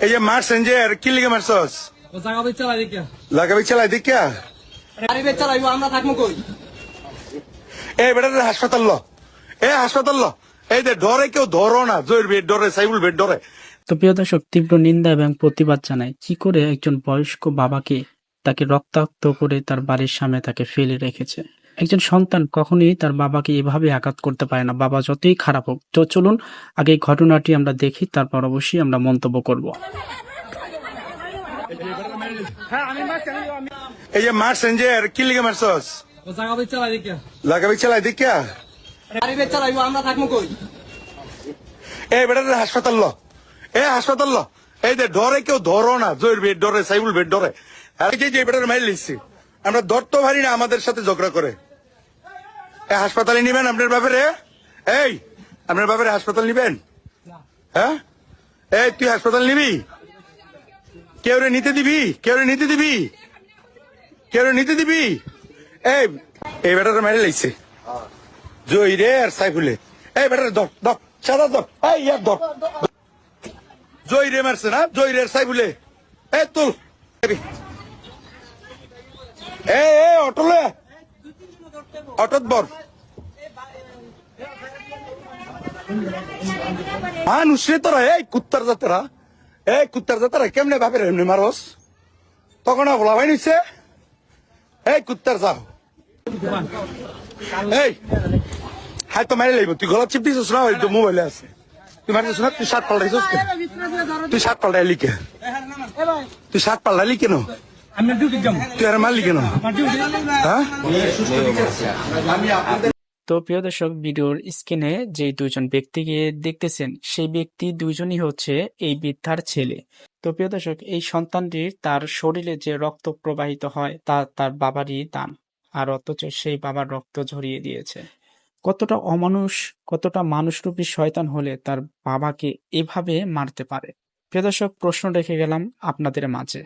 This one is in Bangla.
এই যে মারছেন যে কি লিগে মারছস? লাগাবি চালাই আমরা এই বেটা হাসপাতাল ল। এ হাসপাতাল ল। এই যে ডরে কেউ ধরো না। জয়ের বেড ডরে, সাইবুল বেড ডরে। তো প্রিয় দর্শক, তীব্র নিন্দা এবং প্রতিবাদ জানায় কি করে একজন বয়স্ক বাবাকে তাকে রক্তাক্ত করে তার বাড়ির সামনে তাকে ফেলে রেখেছে? একজন সন্তান কখনোই তার বাবাকে এভাবে আঘাত করতে পারে না। বাবা যতই খারাপ হোক, তো চলুন আগে ঘটনাটি আমরা দেখি, তারপর অবশ্যই আমরা মন্তব্য করব। এই যে মারছেন যে কি লিগে মারছস? জায়গা চালাই দেখি লাগাবি চালাই দেখিয়া গাড়ি বেচ চালাইবো আমরা থাকব কই এই বেটা হাসপাতাল ল। এ, হাসপাতাল ল। এই যে ডরে কেউ ধরো না, জয়ের বেড ডরে, সাইবুল বেড ডরে। আর যে বেটার মাইল লিখছি আমরা ধরতে পারি না আমাদের সাথে ঝগড়া করে। হাসপাতালে নিবেন আপনার ব্যাপারে এই, আপনার ব্যাপারে হাসপাতাল নিবেন? হ্যাঁ? এই, তুই হাসপাতাল নিবি? কেউ নিতে দিবি? কেউ নিতে দিবি? কেউ নিতে দিবি? এই এই বেটার মাইল লিখছে জয় রে আর সাইফুলে। এই বেটার দর দর সাদা দর এই, ইয়ার দর জয় রে মারছে না? জয় রে সাইফুলে। এই তুল এ এ অটোলে। অটোত বর। মানুষ এই কুত্তার জাতেরা। এই কুত্তার জাতেরা কেমনে ভাবে এমনি মারস? তখন বলা ভাই নিচ্ছে এই কুত্তার যাও এই, হাই তো মারি তুই গলা চিপ দিছিস না? তো মোবাইলে আছে। তুই মারিস না? তুই শার্ট পাল্টাইছিস তুই শার্ট পাল্টাইলি কে? তুই শার্ট পাল্টাইলি কেন? আমি ডিউটি যাব। তুই আর মারলি কেন? হ্যাঁ? তো প্রিয় দর্শক ভিডিওর স্ক্রিনে যে দুজন ব্যক্তিকে দেখতেছেন সেই ব্যক্তি দুজনই হচ্ছে এই বৃদ্ধার ছেলে। তো প্রিয় দর্শক এই সন্তানটির তার শরীরে যে রক্ত প্রবাহিত হয় তা তার বাবারই দান। আর অথচ সেই বাবার রক্ত ঝরিয়ে দিয়েছে। কতটা অমানুষ কতটা মানুষরূপী শয়তান হলে তার বাবাকে এভাবে মারতে পারে? প্রিয় দর্শক প্রশ্ন রেখে গেলাম আপনাদের মাঝে।